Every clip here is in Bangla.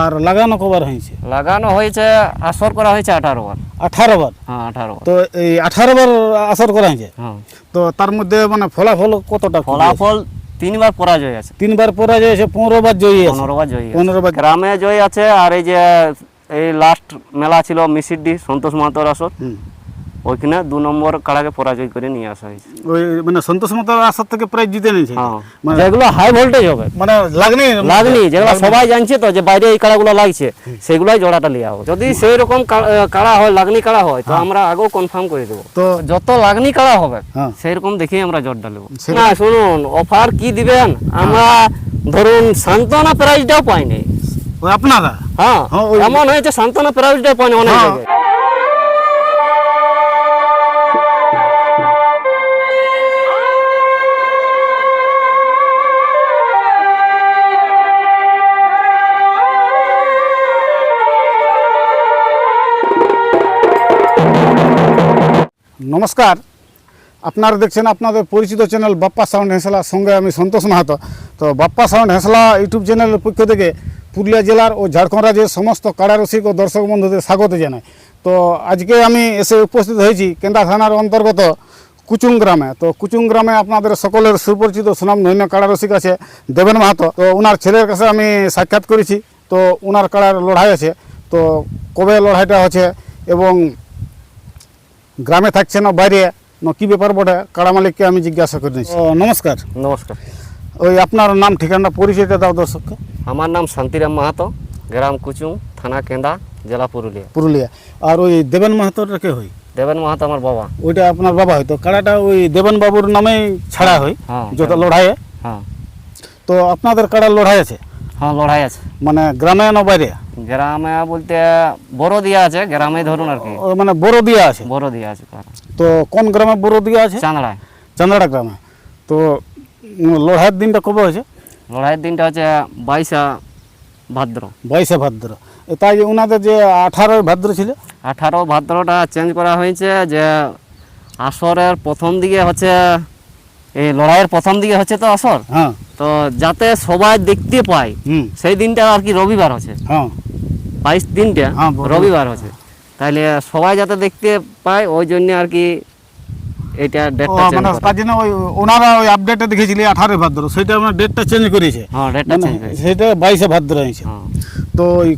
আর লাগানো কবার হয়েছে? লাগানো হয়েছে আসর করা হয়েছে আঠারো বার। আঠারো বার? হ্যাঁ আঠারো বার। তো এই আঠারো বার আসর করা হয়েছে? হ্যাঁ। তো তার মধ্যে মানে ফলাফল কতটা ফলাফল তিনবার পরাজয় আছে। তিনবার পরাজয় আছে পনেরো বার জয়ী আছে। পনেরো বার জয়ী পনেরো বার গ্রামে জয় আছে আর এই যে এই লাস্ট মেলা ছিল মিসিডি সন্তোষ মাহাতোর আসর। ওইখানে দু নম্বর কাড়াকে পরাজয় করে নিয়ে আসা হয়েছে। ওই মানে সন্তোষ মাতার আসার থেকে প্রাইজ জিতে নিয়েছে? হ্যাঁ। মানে- যেগুলো হাই ভোল্টেজ হবে। মানে লাগনি? লাগনি যেগুলো সবাই জানছে তো যে বাইরে এই কাড়াগুলো লাগছে সেগুলাই জোড়াটা নিয়ে হবে। যদি সেই রকম কাড়া হয় লাগনি কাড়া হয় তো আমরা আগেও কনফার্ম করে দেবো। তো যত লাগনি কাড়া হবে হ্যাঁ। সেই রকম দেখেই আমরা জোর ডালবো সেরকম- না শুনুন অফার কি দিবেন? আমরা ধরুন সান্ত্বনা প্রাইজটাও পাইনি। আপনারা? হ্যাঁ হ্যাঁ, এমন হয়েছে সান্ত্বনা প্রাইজটাও পাইনি অনেক হ্যাঁ। জায়গায়। নমস্কার। আপনারা দেখছেন আপনাদের পরিচিত চ্যানেল বাপ্পা সাউন্ড হেঁসলা। সঙ্গে আমি সন্তোষ মাহাতো। তো বাপ্পা সাউন্ড হেঁসলা ইউটিউব চ্যানেলের পক্ষ থেকে পুরুলিয়া জেলার ও ঝাড়খণ্ড রাজ্যের সমস্ত কাড়ারসিক ও দর্শক বন্ধুদের স্বাগত জানাই। তো আজকে আমি এসে উপস্থিত হয়েছি কেন্দ্রা থানার অন্তর্গত কুচুং গ্রামে। তো কুচুং গ্রামে আপনাদের সকলের সুপরিচিত সুনাম ধন্য কাড়ারসিক আছে দেবেন মাহাতো। তো ওনার ছেলের কাছে আমি সাক্ষাৎ করেছি। তো ওনার কাড়ার লড়াই আছে। তো কবে লড়াইটা আছে এবং গ্রামে থাকছে না বাইরে না কি ব্যাপার বটে? কাড়া মালিককে আমি জিজ্ঞাসা করে নিচ্ছি ও, নমস্কার। নমস্কার। ওই আপনার নাম ঠিকানা পরিচয়টা দাও দর্শককে। আমার নাম শান্তিরাম মাহাতো গ্রাম কুচুং থানা কেন্দা জেলা পুরুলিয়া। পুরুলিয়া। আর ওই দেবেন মাহাতোর কে হই দেবেন মাহাতো আমার বাবা। ওইটা আপনার বাবা হয়তো কাড়াটা ওই দেবেন বাবুর নামেই ছাড়া হয় হ্যাঁ যত লড়াইয়ে। হ্যাঁ। তো আপনাদের কাড়ার লড়াই আছে? হ্যাঁ লড়াই আছে। মানে গ্রামে না বাইরে? গ্রামে বলতে বড় দিয়া আছে গ্রামে ধরুন আর কি। মানে বড় দিয়া আছে? বড় দিয়া আছে। তো কোন গ্রামে বড় দিয়া আছে? চাঁদড়ায়। চান্দাড়া গ্রামে। তো লড়াইয়ের দিনটা কবে হয়েছে? লড়াইয়ের দিনটা হচ্ছে বাইশা ভাদ্র। বাইশে ভাদ্র। তাই যে ওনাদের যে আঠারোই ভাদ্র ছিল? আঠারো ভাদ্রটা চেঞ্জ করা হয়েছে যে আসরের প্রথম দিকে হচ্ছে এই লড়াইয়ের প্রথম দিকে হচ্ছে তো আসর? হ্যাঁ। তো যাতে সবাই দেখতে পায় হুম। সেই দিনটা আর কি রবিবার আছে হ্যাঁ। বাইশ দিনটা হ্যাঁ, রবিবার হচ্ছে। তাহলে সবাই যাতে দেখতে পায় ওই জন্য আর কি এটা ডেটটা চেঞ্জ মানে তার জন্য ওই ওনারা ওই আপডেটটা দেখেছিলি আঠারো ভাদ্র। সেটা ডেটটা চেঞ্জ করেছে। হ্যাঁ ডেটটা মানে চেঞ্জ হয়েছে সেটা বাইশে ভাদ্র হয়েছে। হ্যাঁ। তো ওই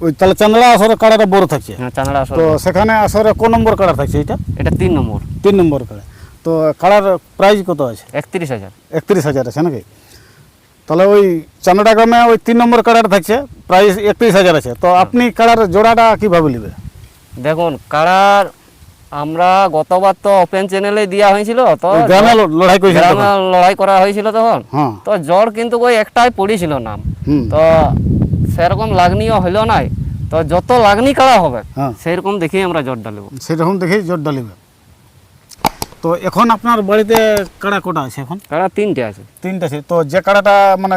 ওই- তাহলে চান্দড়া আসরে কাড়াটা বড় থাকছে। হ্যাঁ আসর তো সেখানে আসরে কোন নম্বর কাড়া থাকছে এটা? নম্বর। নম্বর কাড়া। তো কাড়ার প্রাইস কত আছে? একত্রিশ হাজার। একত্রিশ হাজার আছে নাকি? তাহলে ওই চান্দড়া গ্রামে ওই তিন নম্বর কাড়াটা থাকছে প্রাইস একত্রিশ হাজার আছে। তো আপনি কাড়ার জোড়াটা কীভাবে নেবে? দেখুন কারার আমরা গতবার তো ওপেন চ্যানেলে দেওয়া হয়েছিল তো গ্রামে লড়াই করেছিল লড়াই করা হয়েছিল তখন। হ্যাঁ। তো জ্বর কিন্তু ওই একটাই পড়েছিল নাম। তো সেরকম লাগনিও হইল নাই। তো যত লাগনি কাড়া হবে হ্যাঁ। সেরকম দেখেই আমরা জ্বর ডালবো সেরকম দেখেই জোর ডালিবে তো এখন আপনার বাড়িতে কাড়া কোটা আছে এখন? কাড়া তিনটে আছে। তিনটা আছে। তো যে কাড়াটা মানে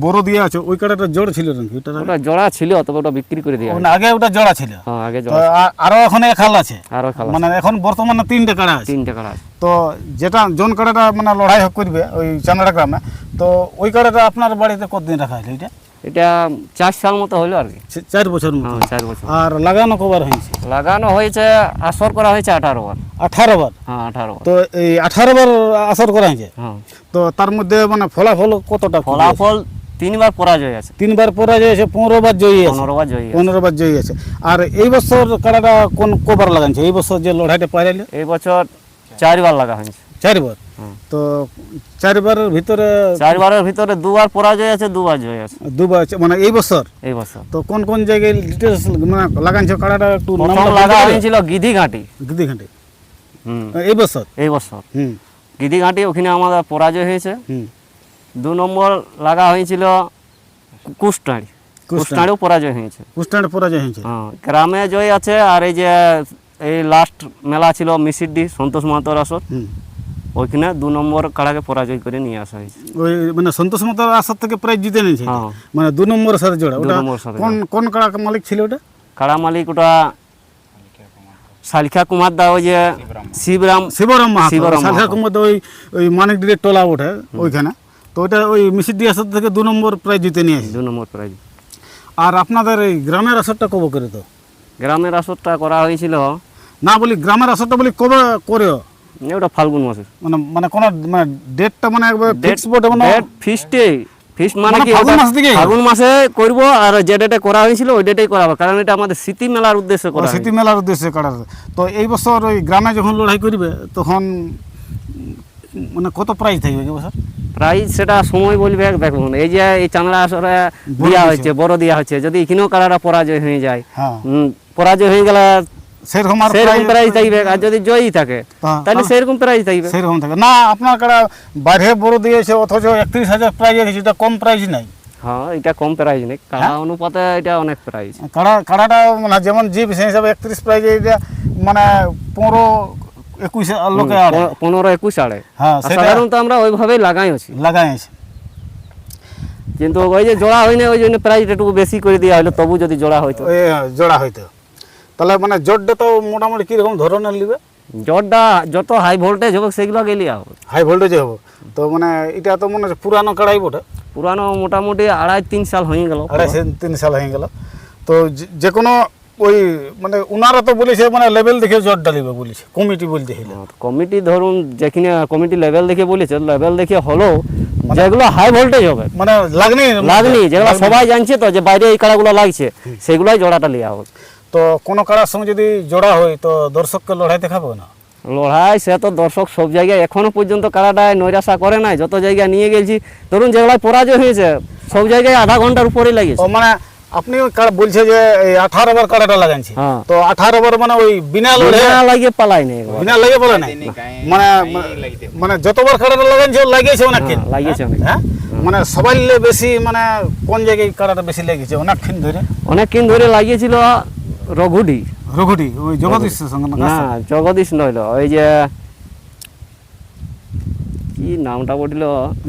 বড় দিয়ে আছে ওই কাড়াটা জোর ছিল নাকি? ওটা ওটা জোড়া ছিল তবে ওটা বিক্রি করে দেওয়া মানে আগে ওটা জোড়া ছিল। হ্যাঁ আগে তো জোড়া আ- আরও এখন হাল আছে। আরও খাল মানে এখন বর্তমানে তিনটে কাড়া আছে। তিনটে কাড়া আছে। তো যেটা জন কাড়াটা মানে লড়াই করবে ওই চান্দাড়া গ্রামে তো ওই কাড়াটা আপনার বাড়িতে কতদিন রাখা হলো এটা এটা চার সাল মতো হইল আর কি। চার বছর মতো? হ্যাঁ চার বছর। আর লাগানো কবার হয়েছে? লাগানো হয়েছে আসর করা হয়েছে আঠারো বার। আঠারো বার? হ্যাঁ আঠারো বার। তো এই আঠারো বার আসর করা হয়েছে? হ্যাঁ। তো তার মধ্যে মানে ফলাফল কতটা ফলাফল তিনবার পরাজয় আছে। তিনবার পরাজয় আছে পনেরো বার জয়ী আছে। পনেরো বার জয়ী। পনেরো বার জয়ী আছে। আর এই বছর কাড়াটা কোন কবার লাগাইছে এই বছর যে লড়াইটা পাইলে এই বছর চারবার লাগা হয়েছে। চারবার। তো চারবারের ভিতরে চারবারের ভিতরে দুবার পরাজয় আছে দুবার জয় আছে। দুবার মানে এই বছর? এই বছর। তো কোন কোন জায়গায় ডিটেলস মানে লাগাইছে? কাড়াটা একটু নামটা লাগা? হয়েছিল গিধি ঘাটি হুম। এই বছর? এই বছর। হুম। গিধি ঘাটি ওখানে আমাদের পরাজয় হয়েছে। হুম। দু নম্বর লাগা হয়েছিল কুষ্টাড়ি। কুষ্টাড়িও পরাজয় হয়েছে। কুষ্টানে পরাজয় হয়েছে। হ্যাঁ গ্রামে জয় আছে আর এই যে এই লাস্ট মেলা ছিল মিসিডি সন্তোষ মাহাতোর আসর। হুম। ওইখানে দু নম্বর কাড়াকে পরাজয় করে নিয়ে আসা হয়েছে। ওই মানে সন্তোষ মাতার আসার থেকে প্রাইজ জিতে নিয়েছে? হ্যাঁ। মানে দু নম্বরের সাথে জোড়া। দু ওটা নম্বর সাথে কোন কোন কাড়া মালিক ছিল ওটা? কাড়া মালিক ওটা শালিখা কুমার দা ওই যে শিবরাম শিবরাম শিবরাম মাহাতো। কুমার ওই ওই মানিক ডিরের টোলা ওঠে ওইখানে। তো ওইটা ওই মিসিডি আসার থেকে দু নম্বর প্রাইজ জিতে নিয়ে আসে। দু নম্বর প্রাইজ। আর আপনাদের এই গ্রামের আসরটা কবে করে তো? গ্রামের আসরটা করা হয়েছিল না বলি গ্রামের আসরটা বলি কবে করে ওটা ফাল্গুন মাসে। মানে মানে কোন মানে ডেটটা মানে একবার বোর্ডে মানে ডেট ফিস্টে ফিস্ট মানে কি ফাল্গুন মাস থেকেই? ফাল্গুন মাসে করব আর যে ডেটে করা হয়েছিল ওই ডেটেই করা হবে কারণ এটা আমাদের স্মৃতি মেলার উদ্দেশ্যে করা স্মৃতি মেলার উদ্দেশ্যে কাটার তো এই বছর ওই গ্রামে যখন লড়াই করবে তখন মানে কত প্রাইজ থাকবে কি বছর? প্রাইস সেটা সময় বলবে দেখুন এই যে এই চাংড়া আসরে দেওয়া। হয়েছে বড় দেওয়া হচ্ছে যদি এখানেও কারাটা পরাজয় হয়ে যায় হ্যাঁ। পরাজয় হয়ে গেলে সেরকম আর সেরকম prize- থাকবে আর যদি জয়ী থাকে হ্যাঁ, তাহলে। সেরকম থাকবে। সেরকম থাকে। না আপনার কারা বাইরে বড় দিয়েছে অথচ একত্রিশ হাজার প্রাইজ আছে এটা কম নাই। হ্যাঁ এটা কম নেই। কাড়া হ্যাঁ? অনুপাতে এটা অনেক কাড়া কাড়াটা মানে যেমন জিপ সেই হিসাবে একত্রিশ প্রাইজ এটা মানে পনেরো একুশ লোকে পনেরো একুশ আড়ে। হ্যাঁ সাধারণত আমরা ওইভাবেই লাগাই আছি। লাগাই আছে। কিন্তু ওই যে জোড়া হয়নি ওই জন্য প্রাইস একটু বেশি করে দেওয়া হলো তবু যদি জোড়া ওই জোড়া হইতো তাহলে মানে জোরটা তো মোটামুটি কীরকম ধরনের নিবে? জটটা যত হাই ভোল্টেজ হবে সেগুলো গেলে হবে। হাই ভোল্টেজে হবে। তো মানে এটা তো মনে হচ্ছে পুরানো কড়াই বটে। পুরানো মোটামুটি আড়াই তিন সাল হয়ে গেল। আড়াই তিন সাল হয়ে গেল। তো যে- কোনো ওই মানে ওনারা তো বলেছে মানে লেভেল দেখে জট ডালিবে বলেছে কমিটি বলতে হইলে কমিটি ধরুন যেখানে কমিটি লেভেল দেখে বলেছে লেভেল দেখে হলো যেগুলো হাই ভোল্টেজ হবে। মানে লাগনি লাগনি যেগুলো সবাই জানছে তো যে বাইরে এই কাড়াগুলো লাগছে সেগুলোই জোড়াটা লিয়া হবে। তো কোনো কারার সঙ্গে যদি জোড়া হয় তো দর্শককে লড়াই দেখাবো না? লড়াই সে তো দর্শক সব জায়গায় এখনও পর্যন্ত কাড়াটায় নৈরাশা করে নাই। যত জায়গায় নিয়ে গেছি ধরুন যেগুলো পরাজয় হয়েছে সব জায়গায় আধা ঘণ্টার উপরেই ও লাগিয়েছে মানে আপনি বলছে যে এই আঠারো ওভার কাড়াটা লাগাইছে। হ্যাঁ। তো আঠারো ওভার মানে ওই বিনা লাগিয়ে পালাই নেই বিনা লেগে বলে না মানে মানে যতবার কাড়াটা লাগাইছে লাগিয়েছে অনেকক্ষণ হ্যাঁ, লাগিয়েছে অনেক হ্যাঁ? মানে সবাই বেশি মানে কোন জায়গায় কাড়াটা বেশি লেগেছে? অনেকক্ষণ ধরে। অনেকক্ষণ ধরে লাগিয়েছিল। রঘুডি। রঘুডি ওই জগদীশ সঙ্গে না না জগদীশ নইল ওই যে কি নামটা বলিল?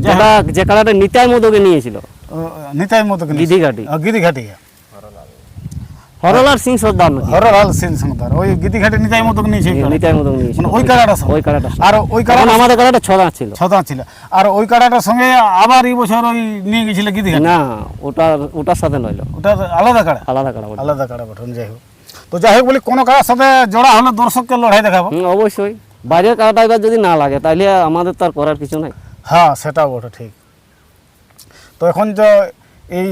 যেটা যে কালারটা নিতাই মদকে নিয়েছিল। নিতাই মদকে গিদিঘাটি। গিদিঘাটি গিদি ঘাটি হরলাল সিং সর্দার নাকি? হর হাল সিন ওই গিদি ঘাটি নিতাই মতো নিয়েছে কাড়া। নিতাই মধুক নিয়েছিল মানে ওই সঙ্গে ওই কালারটা আর ওই কাড়া আমাদের কালারটা ছদা ছিল। ছতা ছিল। আর ওই কাড়াটার সঙ্গে আবার এই বছর ওই নিয়ে গেছিল গিদি না ওটা ওটার সাথে নইল ওটা আলাদা কাড়া আলাদা কালার আলাদা কাড়া বটন যাই হোক। তো যাই হোক বলি কোনো কাড়ার সাথে জোড়া হলে দর্শককে লড়াই দেখাবো। অবশ্যই। বাইরের কালারটা এবার যদি না লাগে তাহলে আমাদের তো আর করার কিছু নাই। হ্যাঁ সেটাও বটে ঠিক। তো এখন তো এই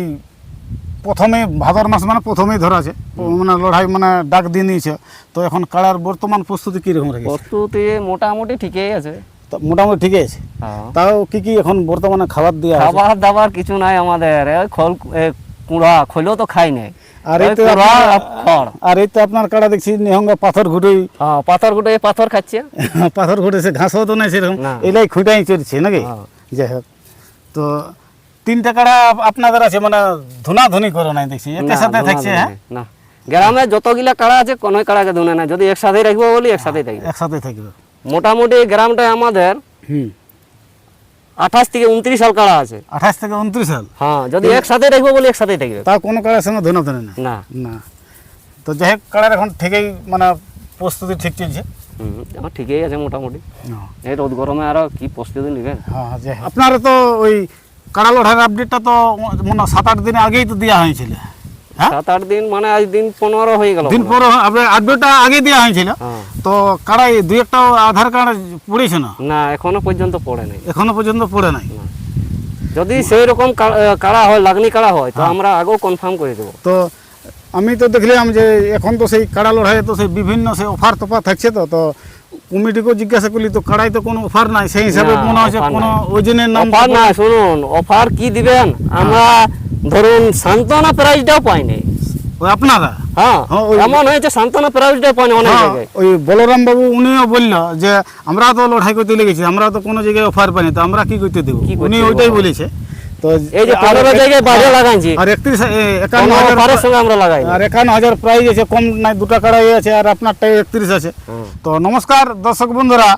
প্রথমে ভাদর মাস মানে প্রথমেই ধরা আছে মানে লড়াই মানে ডাক দিয়ে নিয়েছে। তো এখন কাড়ার বর্তমান প্রস্তুতি কীরকম রেখেছে? প্রস্তুতি মোটামুটি ঠিকই আছে। তো মোটামুটি ঠিকই আছে? হ্যাঁ। তাও কি কি এখন বর্তমানে খাবার আছে খাবার দাবার কিছু নাই আমাদের। খোল কুড়া খোলেও তো খাই নাই। আর এই তো আপনার- আর এই তো আপনার কাড়া দেখছি নিহঙ্গা পাথর ঘুটেই। হ্যাঁ পাথর গুটে পাথর খাচ্ছে। পাথর ঘুটে সে ঘাসও তো নাই সেরকম। এলাই খুঁটাই চলছে নাকি? হ্যাঁ। যাই হোক। তো তিনটা কাড়া আপনাদের আছে মানে ধুনাধুনি করো নাই দেখছি। একের না, সাথে থাকছে হ্যাঁ? না। গ্রামে যতগুলা কাড়া আছে কোনোই কাড়াকে ধুনে না যদি একসাথে রাখব বলি একসাথে থাকবে। একসাথে থাকবে। মোটামুটি গ্রামটা আমাদের হুম। আঠাশ থেকে উনত্রিশ সাল কাড়া আছে। আঠাশ থেকে উনত্রিশ সাল হ্যাঁ যদি একসাথে রাখব বলি একসাথে থাকবে। তাও কোনো কাড়ার সঙ্গে ধুনা ধরে না না। না। তো যাই হোক কাড়ার এখন থেকেই মানে প্রস্তুতি ঠিক চলছে। আমার ঠিকই আছে মোটামুটি। এই রোদ গরমে আরও কি প্রস্তুতি নেবেন হ্যাঁ আপনারা তো ওই কাড়া লড়াইয়ের আপডেটটা তো মনে সাত আট দিন আগেই তো দেওয়া হয়েছিল। হ্যাঁ? সাত আট দিন মানে আজ দিন পনেরো হয়ে গেল দিন পর আপনার আপডেটটা আগে দেওয়া হয়েছিল। হ্যাঁ। তো কাড়াই দুই একটা আধার কার্ড পড়েছে না? না এখনও পর্যন্ত পড়ে নাই। এখনও পর্যন্ত পড়ে নাই? যদি সেই রকম কা- আহ, কাড়া হয় লাগনি কাড়া হয় হ্যাঁ। তো আমরা আগেও কনফার্ম করে দেবো। তো আমি তো দেখলাম যে এখন তো সেই কাড়া লড়াইয়ে তো সেই বিভিন্ন সেই অফার তফার থাকছে তো তো কমিটিকেও জিজ্ঞাসা করলি তো কাড়াই তো কোনো অফার নাই। সেই হিসাবে মনে হচ্ছে কোনো নাই। ওজনের নাম অফার না শুনুন অফার কি দিবেন? আমরা ধরুন সান্ত্বনা প্রাইজটাও পাইনি। ওই আপনারা? হ্যাঁ হ্যাঁ, এমন হয়েছে সান্ত্বনা প্রাইজটাও পাইনি অনেক হ্যাঁ, জায়গায়। ওই বলরাম বাবু উনিও বলল যে আমরা তো লড়াই করতে লেগেছি আমরা তো কোনো জায়গায় অফার পাইনি তো আমরা কি করতে দেবো? উনি? ওইটাই বলেছে। তো এই যে আর জায়গায় বাইরে লাগাইছি আর একত্রিশ একান্ন হাজার অফারের সঙ্গে আমরা লাগাই আর একান্ন হাজার প্রাইজ আছে কম নাই দুটা কাড়াই আছে আর আপনারটাই একত্রিশ আছে। তো নমস্কার দর্শক বন্ধুরা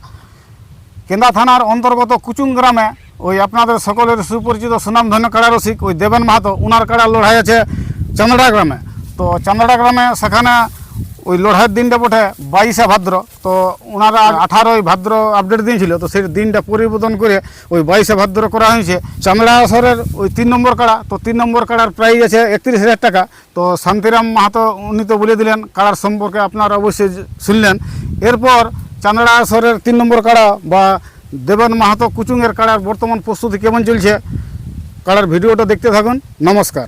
কেন্দা থানার অন্তর্গত কুচুং গ্রামে ওই আপনাদের সকলের সুপরিচিত সুনামধন্য কাড়া রসিক ওই দেবেন মাহাতো উনার কাড়া লড়াই আছে চান্দড়া গ্রামে। তো চান্দড়া গ্রামে সেখানে ওই লড়াইয়ের দিনটা বটে বাইশে ভাদ্র। তো ওনারা আঠারোই ভাদ্র আপডেট দিয়েছিল, তো সেই দিনটা পরিবর্তন করে ওই বাইশে ভাদ্র করা হয়েছে। চামড়া আসরের ওই তিন নম্বর কাড়া, তো তিন নম্বর কাড়ার প্রাইস আছে একত্রিশ হাজার টাকা। তো শান্তিরাম মাহাতো, উনি তো বলে দিলেন, কাড়ার সম্পর্কে আপনারা অবশ্যই শুনলেন। এরপর চান্দড়া আসরের তিন নম্বর কাড়া বা দেবন মাহাতো কুচুংয়ের কাড়ার বর্তমান প্রস্তুতি কেমন চলছে, কাড়ার ভিডিওটা দেখতে থাকুন। নমস্কার।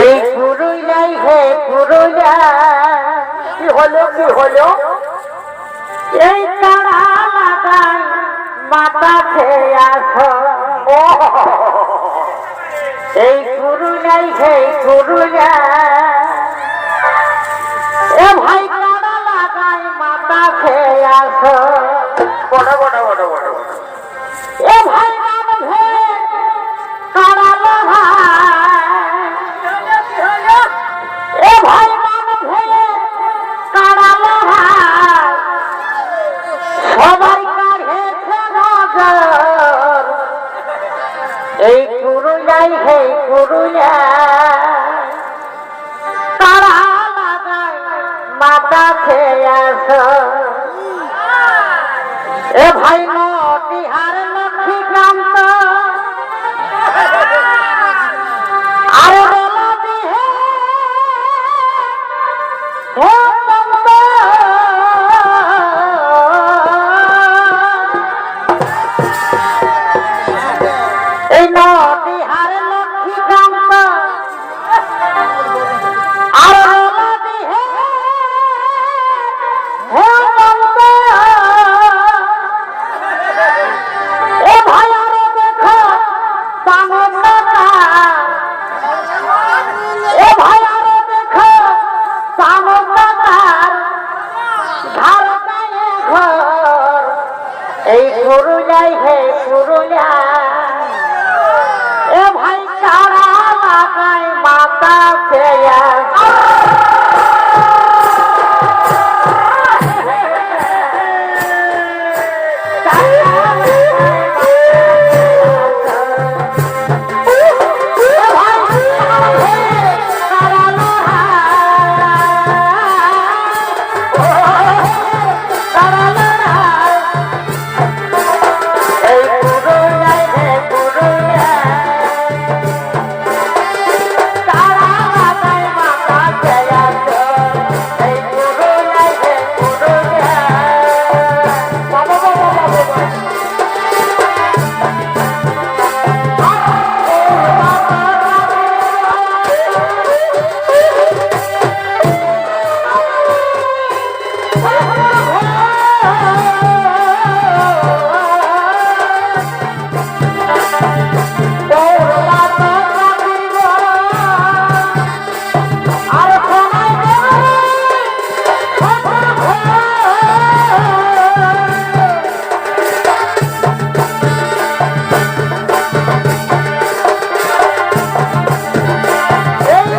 এই পুরুলিয়াই হে পুরুলিয়া কি হলো কি হলো? এই তারা লাগাই মাথা খেয়ে আসো। এই পুরুলিয়াই হে পুরুলিয়া এ ভাই তারা লাগাই মাথা খেয়ে আসো বড় বড় বড় বড়। এ ভাই এই পুরুলিয়াই হে পুরুলিয়া তারা লাগাই মাথা খেয়ে এ ভাই